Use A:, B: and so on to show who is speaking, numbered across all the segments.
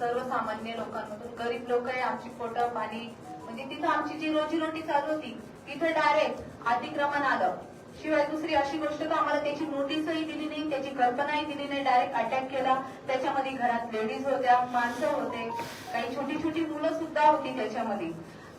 A: सर्वसामान्य लोकांमधून म्हणजे गरीब लोक आहे आमची पोटं पाणी म्हणजे तिथं आमची जी रोजीरोटी चालू होती. तिथं डायरेक्ट अतिक्रमण आलं. शिवाय दुसरी अशी गोष्ट तर आम्हाला त्याची नोटीसही दिली नाही त्याची कल्पनाही दिली नाही. डायरेक्ट अटॅक केला. त्याच्यामध्ये घरात लेडीज होत्या माणसं होते. काही छोटी छोटी मुलं सुद्धा होती त्याच्यामध्ये.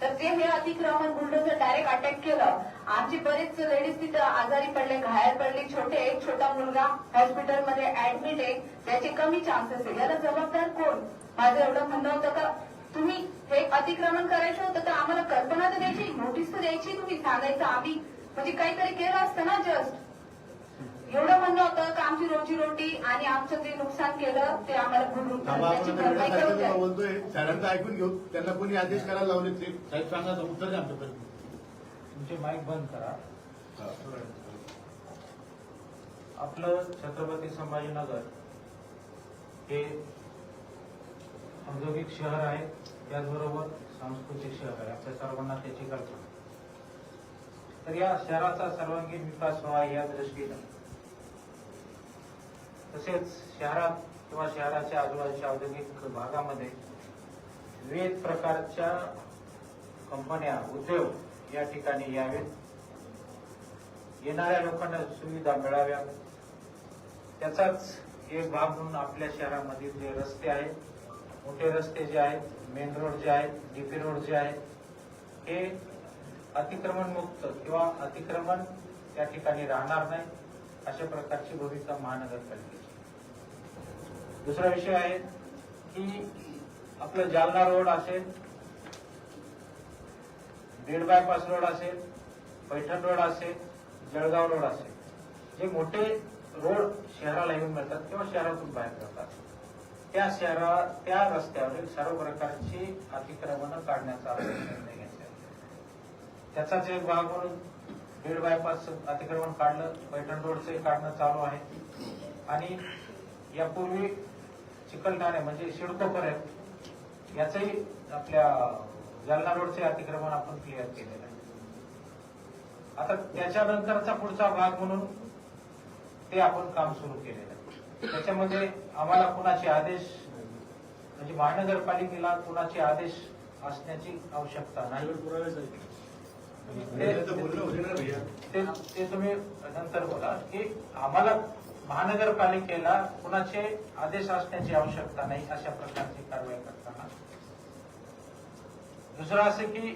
A: तर जे हे अतिक्रमण बुलडोजर डायरेक्ट अटॅक केलं आमचे बरेच लेडीज तिथं आजारी पडले घायल पडले. छोटे एक छोटा मुलगा हॉस्पिटलमध्ये ऍडमिट आहे. त्याचे कमी चान्सेस आहे. याला जबाबदार कोण? माझं एवढं म्हणणं होतं का तुम्ही हे अतिक्रमण करायचं होतं तर आम्हाला कल्पना तर द्यायची नोटीस तर द्यायची तुम्ही सांगायचं आम्ही. म्हणजे काहीतरी केलं असतं ना जस्ट एवढं म्हणणं होतं का आमची रोजीरोटी आणि आमचं जे नुकसान केलं ते आम्हाला.
B: बोलतोय ऐकून घेऊ. त्यांना कोणी आदेश करायला लावले ते साहेब सांगा उत्तर द्या
C: तुमचे माईक बंद करा. आपलं छत्रपती संभाजीनगर हे औद्योगिक शहर आहे त्याचबरोबर सांस्कृतिक शहर आहे. आपल्या सर्वांना त्याची कल्पना. तर या शहराचा सर्वांगीण विकास व्हावा या दृष्टीनं. तसेच शहरात किंवा शहराच्या आजूबाजूच्या औद्योगिक भागामध्ये विविध प्रकारच्या कंपन्या उद्योग या ठिकाणी यावेत. येणाऱ्या लोकांना सुविधा मिळाव्या त्याचाच एक भाग म्हणून आपल्या शहरामधील जे रस्ते आहेत मोठे रस्ते जे आहेत मेन रोड जे आहेत डीपी रोड जे आहेत हे अतिक्रमण मुक्त किंवा अतिक्रमण त्या ठिकाणी राहणार नाही अशा प्रकारची भूमिका महानगरपालिकेची. दुसरा विषय आहे की आपलं जालना रोड असेल बीड बायपास रोड असेल पैठण रोड असेल जळगाव रोड असेल जे मोठे रोड शहराला येऊन मिळतात किंवा शहरातून बाहेर जातात त्या शहरा त्या रस्त्यावरील सर्व प्रकारची अतिक्रमण काढण्याचा निर्णय घेतला. त्याचाच एक भाग म्हणून बीड बायपास अतिक्रमण काढलं पैठण रोडचे काढणं चालू आहे. आणि यापूर्वी चिकलठाणे म्हणजे शिडकोपर्यंत याचंही आपल्या जालना रोडचे अतिक्रमण आपण क्लिअर केलेलं आहे. आता त्याच्यानंतरचा पुढचा भाग म्हणून ते आपण काम सुरू केलेलं आहे. त्याच्यामध्ये आम्हाला कुणाचे आदेश म्हणजे महानगरपालिकेला कुणाचे आदेश असण्याची आवश्यकता नाही.
B: ते
C: ते ते तुम्ही नंतर बोला की आम्हाला महानगरपालिकेला कुणाचे आदेश असण्याची आवश्यकता नाही अशा प्रकारची कारवाई करताना. दुसरं असं की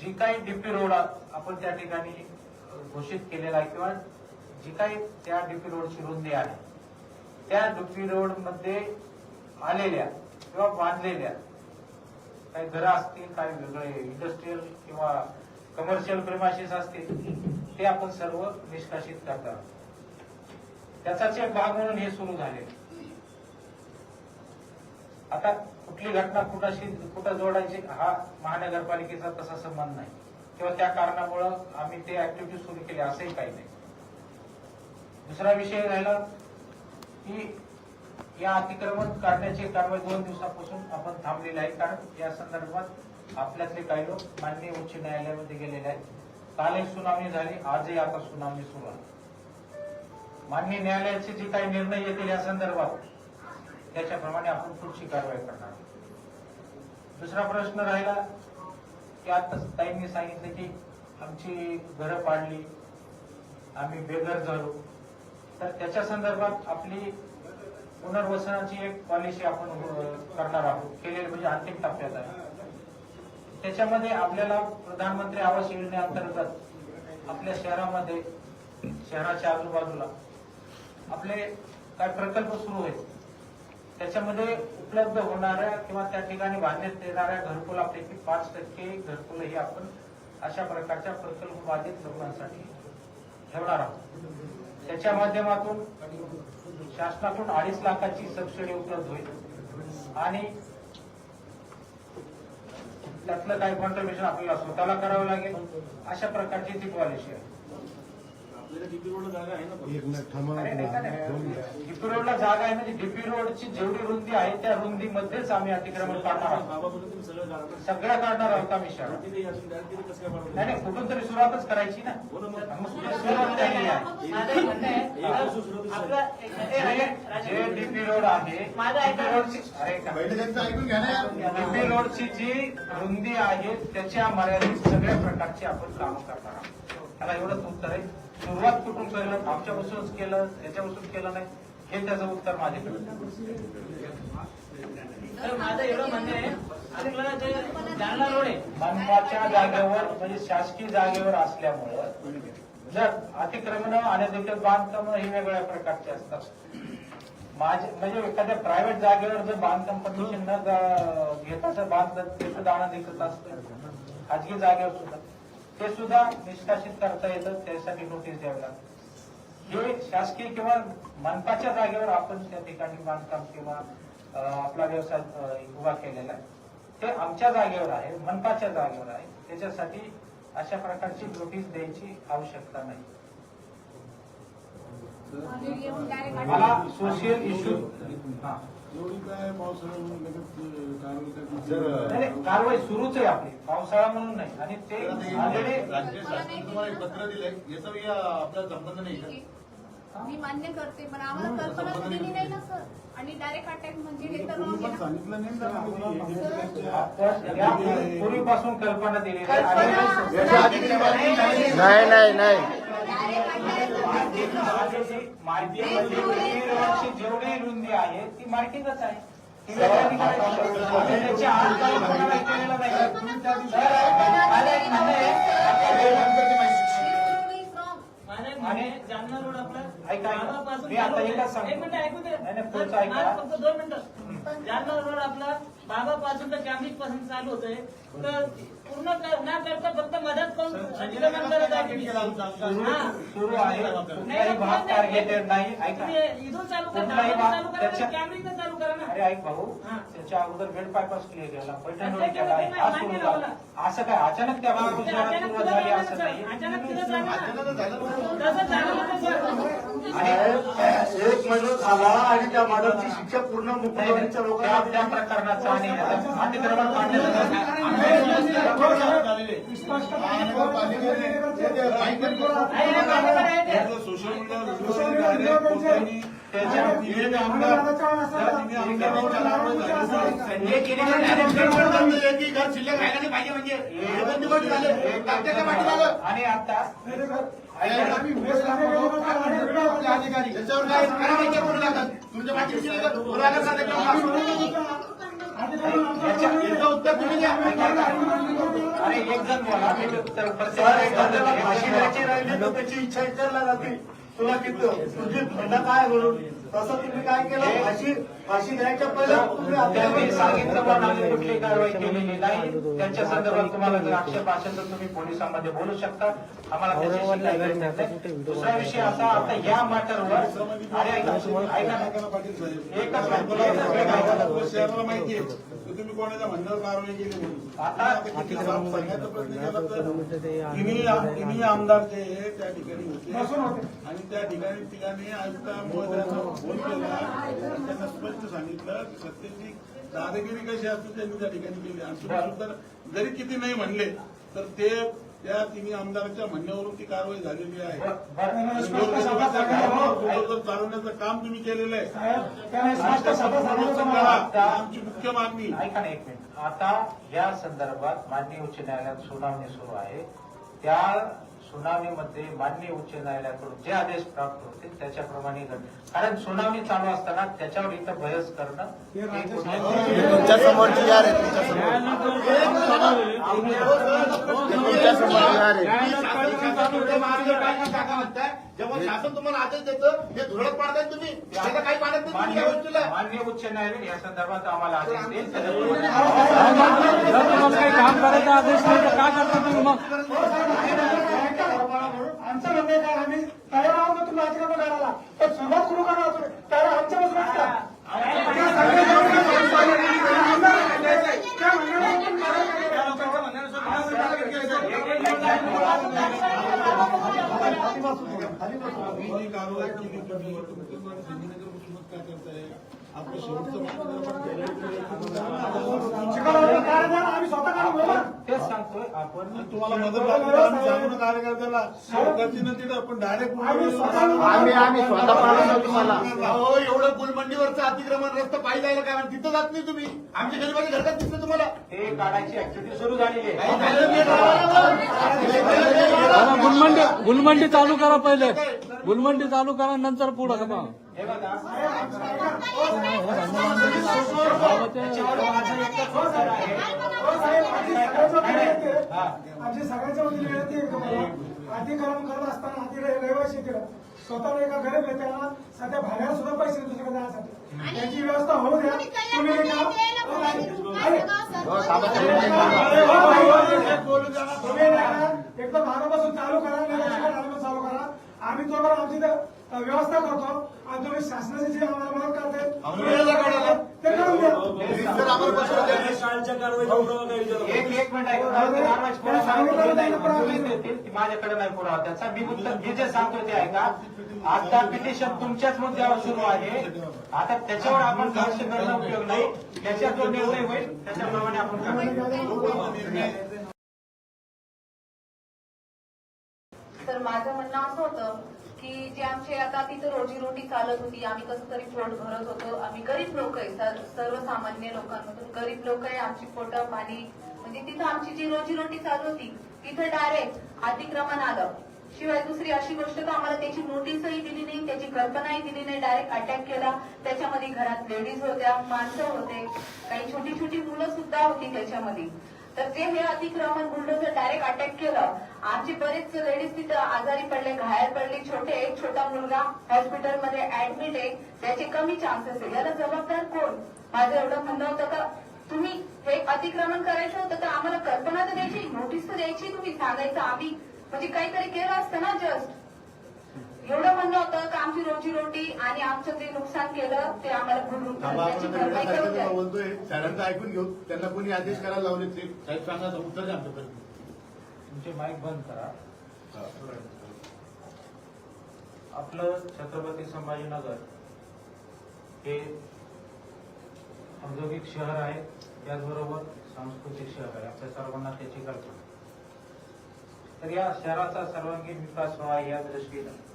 C: जी काही डीपी रोड आपण त्या ठिकाणी घोषित केलेला आहे किंवा जी काही त्या डीपी रोडची रुंदी आहे त्या डीपी रोडमध्ये आलेल्या किंवा बांधलेल्या काही घरं असतील काही वेगळे इंडस्ट्रीयल किंवा कमर्शियल प्रेमाशीस असतील ते आपण सर्व निष्कासित करतात. त्याचाच एक भाग म्हणून हे सुरू झाले. आता कुठली घटना कुठाशी कुठं जोडायची हा महानगरपालिकेचा तसा संबंध नाही. किंवा त्या कारणामुळं आम्ही ते ऍक्टिव्हिटी सुरू केली असंही काही नाही. दुसरा विषय राहिला की या अतिक्रमण काढण्याची कारवाई दोन दिवसापासून आपण थांबलेली आहे कारण या संदर्भात आपल्यातले काही लोक माननीय उच्च न्यायालयामध्ये गेलेले आहेत. काल एक सुनावणी झाली आजही आता सुनावणी सुरू आहे. माननीय न्यायालयाचे जे काही निर्णय येतील या संदर्भात त्याच्याप्रमाणे आपण पुढची कारवाई करणार दुसरा प्रश्न राहिला की आता ताईंनी सांगितलं की आमची घरं पाडली आम्ही बेघर झालो. तर त्याच्या संदर्भात आपली पुनर्वसनाची एक पॉलिसी आपण करणार आहोत. केलेली म्हणजे अंतिम टप्प्यात आहे. त्याच्यामध्ये आपल्याला प्रधानमंत्री आवास योजनेअंतर्गत आपल्या शहरामध्ये शहराच्या आजूबाजूला आपले काय प्रकल्प सुरू आहेत. त्याच्यामध्ये उपलब्ध होणाऱ्या किंवा त्या ठिकाणी बांधण्यात येणाऱ्या घरकुलापैकी पाच टक्के घरकुल ही आपण अशा प्रकारच्या प्रकल्प बाधित लोकांसाठी ठेवणार आहोत. त्याच्या माध्यमातून शासनाकडून अडीच लाखाची सबसिडी उपलब्ध होईल. आणि त्यातलं काही कॉन्ट्रीब्युशन आपल्याला स्वतःला करावं लागेल. अशा प्रकारची ती पॉलिसी आहे. डीपी रोडला जागा आहे म्हणजे डीपी रोडची जेवढी रुंदी आहे त्या रुंदीमध्येच आम्ही अतिक्रमण काढणार आहोत. सगळ्या काढणार. आहोत आम्ही शाळा. नाही नाही कुठून तरी सुरुवातच करायची ना. मग. सुरुवात आहे. डीपी रोड आहे. डीपी रोडची जी रुंदी आहे त्याच्या मर्यादित सगळ्या प्रकारची आपण काम करणार आहोत. त्याला एवढंच उत्तर आहे. सुरुवात कुठून केलं आमच्यापासूनच केलं याच्यापासून केलं नाही हे त्याचं उत्तर माझ्याकडे.
A: तर माझं एवढं म्हणणं आहे आपल्याला जे जालना रोड आहे
C: मनपाच्या जागेवर म्हणजे शासकीय जागेवर असल्यामुळं जर अतिक्रमण अनधिकृत बांधकाम हे वेगवेगळ्या प्रकारचे असतात. माझे म्हणजे एखाद्या प्रायव्हेट जागेवर जर बांधकाम परमिशन न घेता जर बांधलं ते सुद्धा अनधिकृत असतं. खाजगी जागेवर सुद्धा. ते सुद्धा निष्कासित करता येतं त्यासाठी नोटीस द्यावी लागते हे शासकीय किंवा मनपाच्या जागेवर आपण त्या ठिकाणी बांधकाम किंवा आपला व्यवसाय उभा केलेला आहे. ते आमच्या जागेवर आहे मनपाच्या जागेवर आहे. त्याच्यासाठी अशा प्रकारची नोटीस द्यायची आवश्यकता नाही. मला सोशल इश्यू
B: एवढी काय पावसाळ्यामध्ये लगेच कारवाई करण्याची-
C: जर कारवाई सुरूच आहे आपली. पावसाळा म्हणून नाही. आणि ते
B: तर आता हे
C: ऑलरेडी
B: राज्य शासनाने तुम्हाला एक पत्र दिलंय. याचा आपला संबंध नाही का?
D: मी मान्य करते पण आम्हाला कल्पना दिली नाही ना सर. आणि डायरेक्ट अटॅक म्हणजे हे तर wrong आहे ना.
B: सांगितलं नाही ना आम्हाला.
C: आपण या पूर्वीपासून कल्पना दिलेली आहे. आणि-
B: याच्या आधी किती बातमी झाली?
E: नाही. नाही नाही
C: जेवढी रुंदी आहे ती मार्केटच आहे. आणि
F: जालना रोड आपला.
C: मी आता एकच. सांगतो.
F: एक मिनिट ऐकू दे. फक्त दोन मिनिटं. जालना रोड आपला बाबापासून तर कॅम्ब्रिजपासून चालू होतोय. तर पूर्ण कर- ना करता फक्त मदत करून अतिक्रमण करत आहे तुम्ही.
C: सुरू
F: हा.
C: सुरू आहे कुठलाही भाग टार्गेटेड नाही ऐका
F: तुम्ही इथून चालू करा
C: कुठलाही
F: दादरला
C: भाग
F: चालू करा
C: त्याच्या-
F: कॅम्ब्रिजला चालू करा ना
C: अरे ऐक भाऊ
F: हा.
C: त्याच्या अगोदर क्लिअर केला पैठण
F: अच्छा,
C: रोड केला हा सुरू. झाला असं काय अचानक त्या भागातून
F: अचानक
C: सुरुवात झाली असं
F: ना,
C: नाही
F: अचानक ना.
B: ना.
F: सर.
C: आणि
E: एक महिना झाला आणि त्या मॅडमची शिक्षा पूर्ण मुख्यमंत्रीच्या लोकांना
C: प्रकरणाचा आणि अतिक्रमण.
G: Social media.
C: हे
B: आणि ही म्हणजे हे
C: आता
B: अधिकारी. त्याच्यावर काय कारवाई करून लागतात तुमच्या पाठीशी पुराव्याचा याचं उत्तर तुम्ही द्या.
C: अरे एक जण बोला मी तर
E: त्याची इच्छा विचारला जाते? तुला किती तुझी खंड काय म्हणून तसं तुम्ही काय केलं? फाशी फाशी द्यायच्या पहिला तुम्ही
C: त्यांनी सांगितलं पण आम्ही कुठली कारवाई केलेली नाही. त्यांच्या संदर्भात तुम्हाला जर आक्षेप असेल तर तुम्ही पोलिसांमध्ये बोलू शकता. आम्हाला त्याच्याशी काही गरज नाही. दुसरा विषय असा आता या मॅटरवर अरे ऐका ऐका ना.
G: पाटील साहेब.
C: एकच
G: शहराला माहिती आहे. तुम्ही कोणाच्या म्हणण्यावर कारवाई केली म्हणून?
C: आता
G: आता किती साफ सांगायचा प्रयत्न केला तर तिन्ही तिन्ही आमदार जे आहे त्या ठिकाणी होते. आणि त्या ठिकाणी ठिकाणी आयुक्त महोदयांना फोन केला. त्यांना स्पष्ट सांगितलं की सत्तेची दादागिरी कशी असते त्यांनी त्या ठिकाणी केली आणि जरी किती नाही म्हणले तर ते त्या तिन्ही आमदारांच्या म्हणण्यावरून ती कारवाई झालेली आहे. चालवण्याचं काम तुम्ही केलेलं आहे. ही आमची मुख्य मागणी
C: ऐका ना एक मिनिट. आता या संदर्भात माननीय उच्च न्यायालयात सुनावणी सुरू आहे. त्या सुनावणीमध्ये माननीय उच्च न्यायालयाकडून जे आदेश प्राप्त होतील त्याच्याप्रमाणे कारण सुनावणी चालू असताना त्याच्यावर इथं बहस करणं
B: जेव्हा शासन तुम्हाला आदेश देतं हे धुळत पाडताय तुम्ही त्याचं काही पाडत नाही तुम्ही या
C: मान्य
B: गोष्टीला
C: मान्य उच्च न्यायालय या संदर्भात आम्हाला आदेश देईल. त्याच्याप्रमाणे
H: आमचा धंदा काय आम्ही तयार आहोत ना तुम्ही आचरण करायला तर सुरुवात सुरू करा आपण तयार आमच्या बसून का
C: आपलं शेवटचं आपण
G: तुम्हाला मदत लागली तर आम्ही सांगू ना कार्यकर्त्याला सरकारची ना तिथं आपण डायरेक्ट
H: आम्ही स्वतः-
E: आम्ही- आम्ही स्वतः पाठवतो तुम्हाला.
B: अहो एवढं गुलमंडीवरचं अतिक्रमण रस्ता पाहिजे काय तिथं जात नाही तुम्ही आमच्या गरीबाच्या घरात दिसलं तुम्हाला
C: ते काढायची ऍक्टिव्हिटी सुरू झालेली आहे
I: गुलमंडी गुलमंडी चालू करा पहिले गुलमंडी चालू करा नंतर पुढं
C: हे बघा.
H: आमची सगळ्याच्या वतीने विनंती आहे तुम्हाला अधिकरण करत असताना आधी रहिवासी केलं स्वतः एका गरीब नेत्याला सध्या भाड्याला सुद्धा पैसे दुसरीकडे जाण्यासाठी त्याची व्यवस्था होऊ द्या तुम्ही. तुम्ही? एकदम भागापासून चालू करा चालू करा आम्ही तोपर्यंत आमची व्यवस्था करतो. आणि तुम्ही शासनाची जी आम्हाला मदत करते. ते करून द्या.
B: तर आम्हाला बसवलं द्या.
C: माझ्याकडे नाही पुरावा त्याचा मी फक्त मी जे सांगतोय ते ऐका. आता पिटिशन तुमच्याच मुद्द्यावर सुरू आहे. आता त्याच्यावर आपण भाष्य करणं उपयोग नाही. त्याच्यात जो निर्णय होईल. त्याच्याप्रमाणे आपण
A: माझं म्हणणं असं होतं की जे आमचे आता तिथं रोजीरोटी चालत होती आम्ही कसं तरी पोट भरत होतो आम्ही गरीब लोक आहे सर सर्वसामान्य लोकांमधून गरीब लोक आहे आमची पोट पाणी म्हणजे तिथं आमची जी रोजीरोटी चालू होती तिथं डायरेक्ट अतिक्रमण आलं. शिवाय दुसरी अशी गोष्ट तर आम्हाला त्याची नोटीसही दिली नाही त्याची कल्पनाही दिली नाही डायरेक्ट अटॅक केला. त्याच्यामध्ये घरात लेडीज होत्या माणसं होते काही छोटी छोटी मुलं सुद्धा होती त्याच्यामध्ये. तर ते हे अतिक्रमण बुलडोझर डायरेक्ट अटॅक केलं. आमची बरेच लेडीज तिथं आजारी पडले घायल पडले. छोटे एक छोटा मुलगा हॉस्पिटलमध्ये ऍडमिट आहे. त्याचे कमी चान्सेस आहे. याला जबाबदार कोण? माझं एवढं म्हणणं होतं का? तुम्ही हे अतिक्रमण करायचं होतं तर आम्हाला कल्पना तर द्यायची नोटीस तर द्यायची तुम्ही सांगायचं. आम्ही म्हणजे काहीतरी केलं असतं ना जस्ट एवढं म्हणणं होतं का आमची रोजीरोटी आणि आमचं जे नुकसान केलं ते आम्हाला भरून त्याची भरपाई करू द्या.
B: बोलतोय. साहेबांचं ऐकून घेऊ. त्यांना कोणी आदेश करायला लावले ते? साहेब सांगा तर उत्तर द्या आमच्याकडे.
C: तुमचे माईक बंद करा. आपलं छत्रपती संभाजीनगर हे औद्योगिक शहर आहे. त्याचबरोबर सांस्कृतिक शहर आहे. आपल्या सर्वांना त्याची कल्पना. आहे. तर या शहराचा सर्वांगीण विकास व्हावा या दृष्टीनं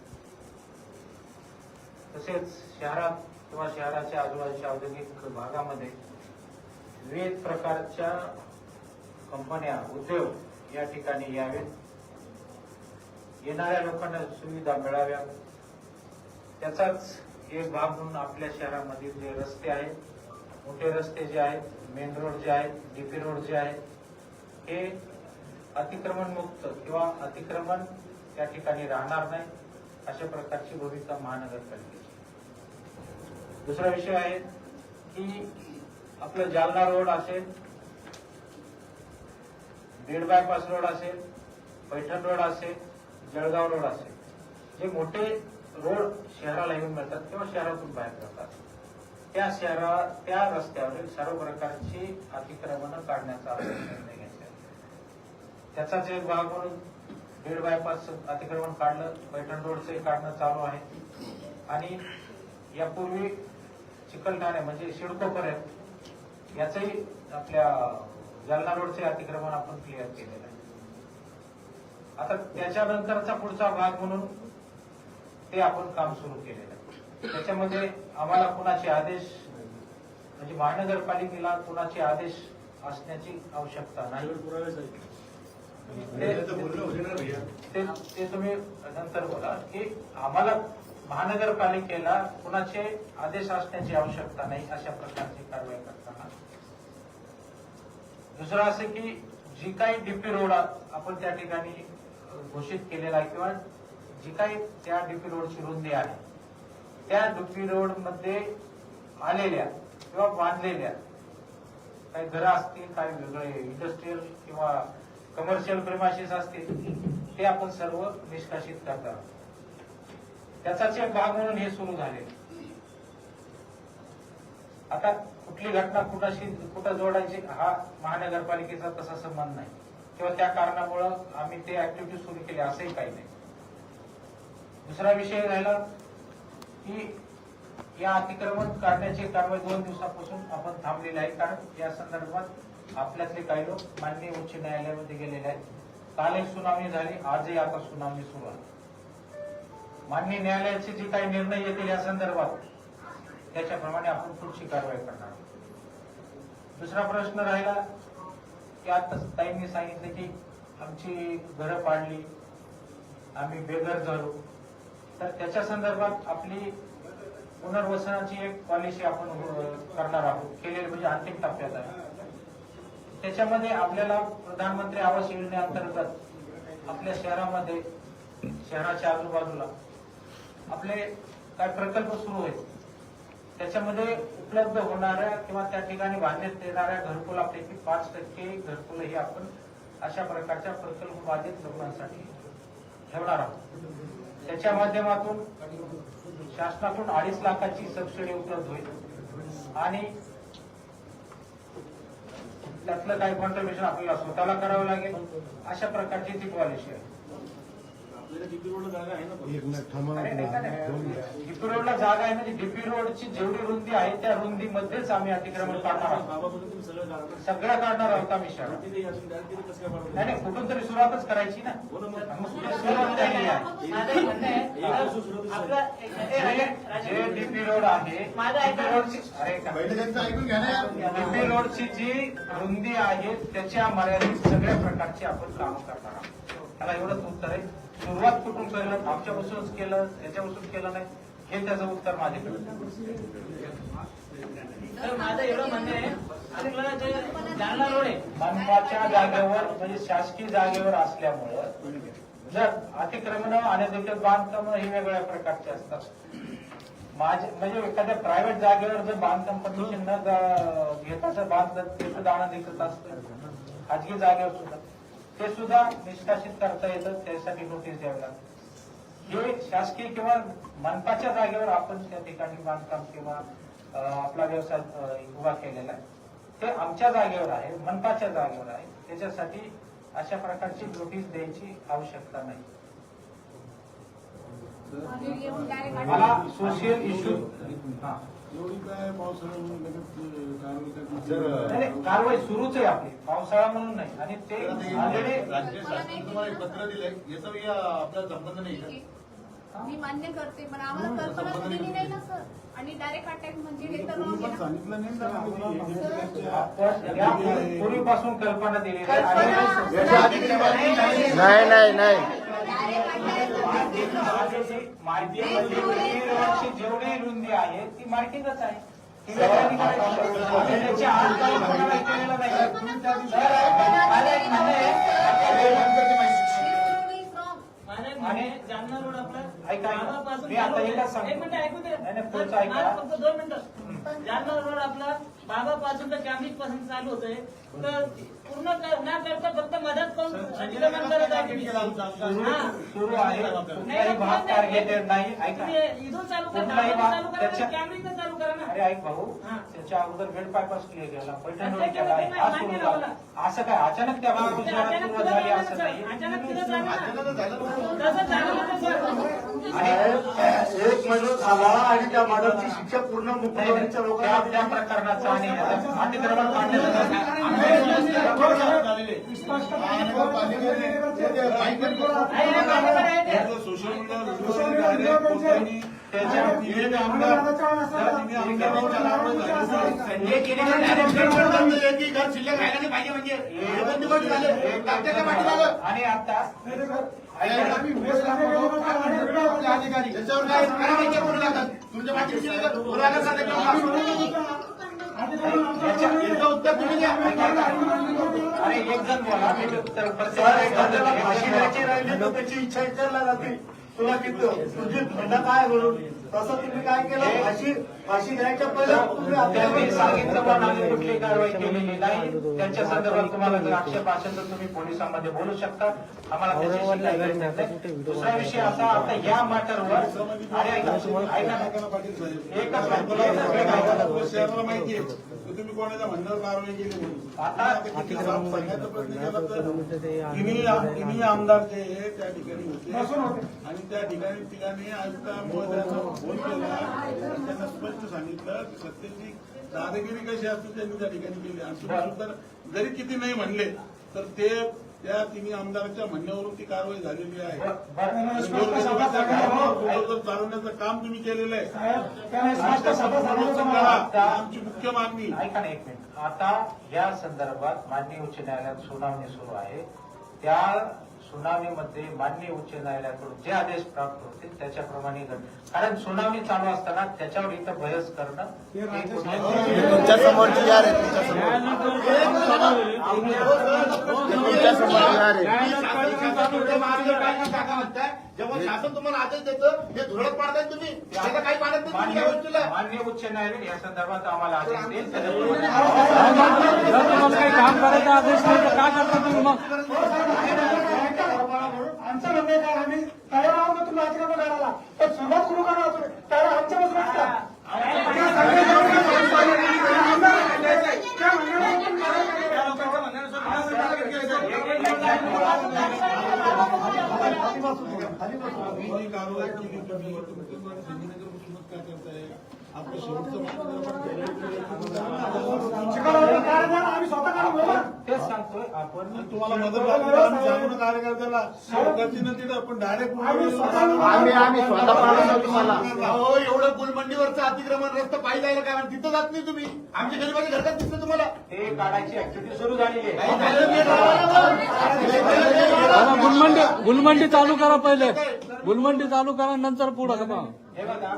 C: तसेच शहरात किंवा शहराच्या आजूबाजूच्या औद्योगिक भागामध्ये विविध प्रकारच्या कंपन्या उद्योग या ठिकाणी यावेत. येणाऱ्या लोकांना सुविधा मिळाव्या त्याचाच एक भाग म्हणून आपल्या शहरामधील जे रस्ते आहेत मोठे रस्ते जे आहेत मेन रोड जे आहेत डीपी रोड जे आहेत हे अतिक्रमण मुक्त किंवा अतिक्रमण त्या ठिकाणी राहणार नाही अशा प्रकारची भूमिका महानगरपालिकेची. दुसरा विषय आहे की आपलं जालना रोड असेल बीड बायपास रोड असेल पैठण रोड असेल जळगाव रोड असेल जे मोठे रोड शहराला येऊन मिळतात किंवा शहरातून बाहेर जातात त्या शहरा त्या रस्त्यावरील सर्व प्रकारची अतिक्रमणं काढण्याचा निर्णय घ्यायचा त्याचाच एक भाग म्हणून बीड बायपास अतिक्रमण काढलं पैठण रोडचे काढणं चालू आहे. आणि यापूर्वी चिकलठाणे म्हणजे सिडकोपर्यंत याचंही आपल्या जालना रोडचे अतिक्रमण आपण क्लिअर केलेलं आहे. आता त्याच्यानंतरचा पुढचा भाग म्हणून ते आपण काम सुरू केलेलं आहे. त्याच्यामध्ये आम्हाला कुणाचे आदेश म्हणजे महानगरपालिकेला कुणाचे आदेश असण्याची आवश्यकता नाही. ते तुम्ही नंतर बोला की आम्हाला महानगरपालिकेला कुणाचे आदेश असण्याची आवश्यकता नाही अशा प्रकारची कारवाई करताना. दुसरं असं की जी काही डीपी रोड आपण त्या ठिकाणी घोषित केलेला आहे किंवा जी काही त्या डीपी रोडची रुंदी आहे त्या डीपी रोडमध्ये आलेल्या किंवा बांधलेल्या काही घरं असतील काही वेगळे इंडस्ट्रीयल किंवा कमर्शियल प्रेमाशीस असतील ते आपण सर्व निष्कासित करतात. त्याचाच एक भाग म्हणून हे सुरू झाले. आता कुठली घटना कुठाशी कुठं जोडायची हा महानगरपालिकेचा तसा संबंध नाही. किंवा त्या कारणामुळं आम्ही ते ऍक्टिव्हिटी सुरू केली असंही काही नाही. दुसरा विषय राहिला की या अतिक्रमण काढण्याची कारवाई दोन दिवसापासून आपण थांबलेली आहे. कारण या संदर्भात आपल्यातले काही लोक माननीय उच्च न्यायालयामध्ये गेलेले आहेत. काल एक सुनावणी झाली आजही आता सुनावणी सुरू आहे. माननीय न्यायालयाचे जे काही निर्णय येतील या संदर्भात त्याच्याप्रमाणे आपण पुढची कारवाई करणार आहोत. दुसरा प्रश्न राहिला की आता ताईंनी सांगितलं की आमची घरं पाडली आम्ही बेघर झालो. तर त्याच्या संदर्भात आपली पुनर्वसनाची एक पॉलिसी आपण करणार आहोत. केलेली म्हणजे अंतिम टप्प्यात आहे. त्याच्यामध्ये आपल्याला प्रधानमंत्री आवास योजनेअंतर्गत आपल्या शहरामध्ये शहराच्या आजूबाजूला आपले काय प्रकल्प सुरू आहेत. त्याच्यामध्ये उपलब्ध होणाऱ्या किंवा त्या ठिकाणी बांधण्यात येणाऱ्या घरकुलापैकी पाच टक्के घरकुल ही आपण अशा प्रकारच्या प्रकल्प बाधित लोकांसाठी ठेवणार आहोत. त्याच्या माध्यमातून शासनाकडून अडीच लाखाची सबसिडी उपलब्ध होईल. आणि त्यातलं काही कॉन्ट्रीब्युशन आपल्याला स्वतःला करावं लागेल अशा प्रकारची ती पॉलिसी आहे. डीपी रोडला जागा आहे म्हणजे डीपी रोडची जेवढी रुंदी आहे त्या रुंदीमध्येच आम्ही अतिक्रमण काढणार आहोत.
G: सगळं काढा.
C: सगळं काढणार आहोत आम्ही
G: पाठवलं?
C: नाही कुठून तरी सुरुवातच करायची ना.
G: हो ना
C: जे डीपी रोड आहे
B: ना.
C: डीपी रोडची जी रुंदी आहे त्याच्या मर्यादित सगळ्या प्रकारची आपण कामं करणार आहोत. त्याला एवढंच उत्तर आहे. सुरुवात कुठून केलं आमच्यापासूनच केलं याच्यापासून केलं नाही हे त्याचं उत्तर माझ्याकडे.
F: माझं एवढं म्हणणं आहे
C: मनपाच्या जागेवर म्हणजे शासकीय जागेवर असल्यामुळं जर अतिक्रमण अनधिकृत बांधकाम ही वेगळ्या प्रकारचे असतात. माझे म्हणजे एखाद्या प्रायव्हेट जागेवर जर बांधकाम परमिशन न घेता जर बांधलं ते सुद्धा अनधिकृत असतं खाजगी जागेवर सुद्धा. ते सुद्धा निष्कासित करता येतं त्यासाठी नोटीस द्यावी लागते. हे शासकीय किंवा मनपाच्या जागेवर आपण त्या ठिकाणी बांधकाम किंवा आपला व्यवसाय उभा केलेला आहे ते आमच्या जागेवर आहे मनपाच्या जागेवर आहे त्याच्यासाठी अशा प्रकारची नोटीस द्यायची आवश्यकता नाही. मला सोशल इश्यू
G: एवढी काय पावसाळा म्हणून लगेच कारवाई
C: सुरूच आहे आपली. पावसाळा म्हणून नाही. आणि ते ऑलरेडी
B: राज्य शासनाने तुम्हाला एक पत्र दिलंय याचा काही आपल्याला संबंध नाही का?
D: मी मान्य करते पण आम्हाला कल्पना दिली नाही ना सर. आणि डायरेक्ट अटॅक म्हणजे हे तर
G: तुम्ही
D: wrong
G: पण
D: आहे ना.
G: सांगितलं नाही ना आम्हाला.
C: आपण या पूर्वीपासून कल्पना दिलेली आहे. आणि
B: याच्या आधी कधी माहिती झाली
J: नाही नाही नाही.
C: माझी जी आहे जेवढी रुंदी आहे ती मार्किंगच आहे. त्याच्या आत काही कोणाला केलेलं नाही एक म्हणणं आहे,
F: आहे जालना रोड आपला.
C: ऐका, मी आता एकच
F: आहे.
C: सांगतो.
F: एक मिनिट ऐकू दे.
C: नाही, नाही, पुढचं ऐका.
F: माझं फक्त दोन मिनिटं. जालना रोड आपला बाबापासून तर कॅम्ब्रिजपासून चालू होतोय. तर पूर्ण कर- न करता फक्त मदत करून अतिक्रमण करत आहे तुम्ही. हा.
C: सुरू आहे. कुठलाही भाग टार्गेटेड नाही ऐका.
F: तुम्ही इथून चालू करा
C: कुठलाही
F: बाबापासून
C: भाग
F: चालू करा
C: त्याच्या
F: कॅम्ब्रिजनं चालू करा ना.
C: अरे ऐक भाऊ. त्याच्या अगोदर क्लिअर केला पैठण केला हा. असं काय अचानक त्या भागात सुरुवात झाली असं. नाही
E: एक महिना झाला आणि त्या मॅडमची शिक्षा पूर्ण मुख्यमंत्रीच्या
C: त्या
E: लोकांना
C: त्या प्रकरणाचा आणि अतिक्रमण काढण्याचा
G: सोशल मीडिया
C: आणि आता
B: अधिकारी त्याच्यावर काय तुमच्या
C: अरे एक जण बोला
E: त्याची इच्छा विचारला जाते. तुला किती तुझी म्हणणं काय म्हणून तसं तुम्ही काय केलं फाशी फाशी द्यायच्या पहिले तुम्ही
C: सांगितलं पण आम्ही कुठली कारवाई केलेली नाही त्यांच्या संदर्भात तुम्हाला जर आक्षेप असेल तर तुम्ही पोलिसांमध्ये बोलू शकता आम्हाला त्याच्याशी काही गरज नाही दुसरा विषय असा आता या मॅटरवर अरे ऐका ऐका एकच
G: माहिती आहे तुम्ही कोणाच्या म्हणण्यावर कारवाई केली म्हणून?
C: आता
G: प्रयत्न केला तर तिन्ही तिन्ही आमदार जे आहे त्या ठिकाणी होते.
H: होते.
G: आणि त्या ठिकाणी ठिकाणी आयुक्ता महोदयांना फोन केला. आणि त्यांना स्पष्ट सांगितलं की सत्तेची दादागिरी कशी असते त्यांनी त्या ठिकाणी केली. आणि तुम्ही सुद्धा जरी किती नाही म्हणले तर ते त्या तिन्ही आमदाराच्या म्हणण्यावरून ती कारवाई झालेली आहे. चालवण्याचं काम तुम्ही केलेलं आहे. ही आमची मुख्य मागणी.
C: ऐका ना एक मिनिट. आता या संदर्भात मान्य उच्च न्यायालयात सुनावणी सुरू आहे. त्या सुनावणीमध्ये मान्य उच्च न्यायालयाकडून जे आदेश प्राप्त होतील त्याच्याप्रमाणे कारण सुनावणी चालू असताना त्याच्यावर इथं बहस करणं
B: तुमच्या समोरची जेव्हा शासन तुम्हाला आदेश देतं हे धुळत पाडताय तुम्ही. त्याचं काही पाडत नाही तुम्ही या
C: मान्य
B: गोष्टीला.
C: मान्य उच्च न्यायालय या संदर्भात आम्हाला आदेश देईल.
I: तुम्हाला काही काम करायचा आदेश नाही तर काय करता तुम्ही मग?
H: म्हणणं काय आम्ही तयार आहोत तुम्ही अतिक्रमण करायला पण सुरुवात करू का ना तुम्ही तयार आमच्या म्हणण्यावर पण
G: ही कारवाई केली
H: कारण
C: आपण
G: तुम्हाला मदत लागली कार्यकर्त्याला डायरेक्ट
H: आम्ही
B: आम्ही स्वतः तुम्हाला. एवढं गुलमंडीवरचं अतिक्रमण रस्ता काय म्हणते? तिथं जात नाही तुम्ही. आमच्या गरीबाच्या घरकात दिसतं तुम्हाला.
C: ते काढायची ऍक्टिव्हिटी सुरू झालेली आहे.
I: गुलमंडी गुलमंडी चालू करा पहिले. गुलमंडी चालू करा नंतर पुढं का
C: हे बघा.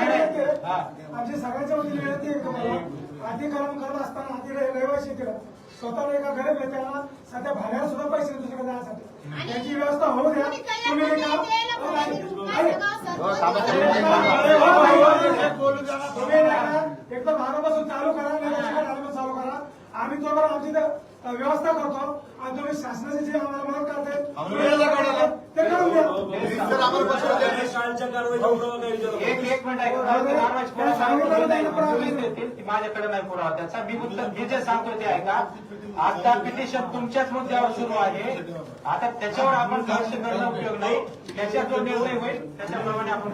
H: आमची सगळ्यांच्या वतीने विनंती आहे तुम्हाला अतिक्रमण करत असताना अति रहिवासी केलं स्वतःला एका घरी त्यांना सध्या भाड्याला सुद्धा पैसे दुसरीकडे जाण्यासाठी त्याची व्यवस्था होऊ द्या तुम्ही तुम्ही एकदम भागापासून चालू करा चालू करा आम्ही तोपर्यंत आमची व्यवस्था करतो. आणि तुम्ही शासनाचे जे आम्हाला मदत करते.
C: पोलीस देतील. ती माझ्याकडे नाही पुरावा. त्याचा मी मी जे सांगतो ते ऐका. आता पिटिशन तुमच्याच मुद्द्यावर सुरू आहे. आता त्याच्यावर आपण भाष्य करणं उपयोग नाही. त्याच्यात जो निर्णय होईल त्याच्याप्रमाणे आपण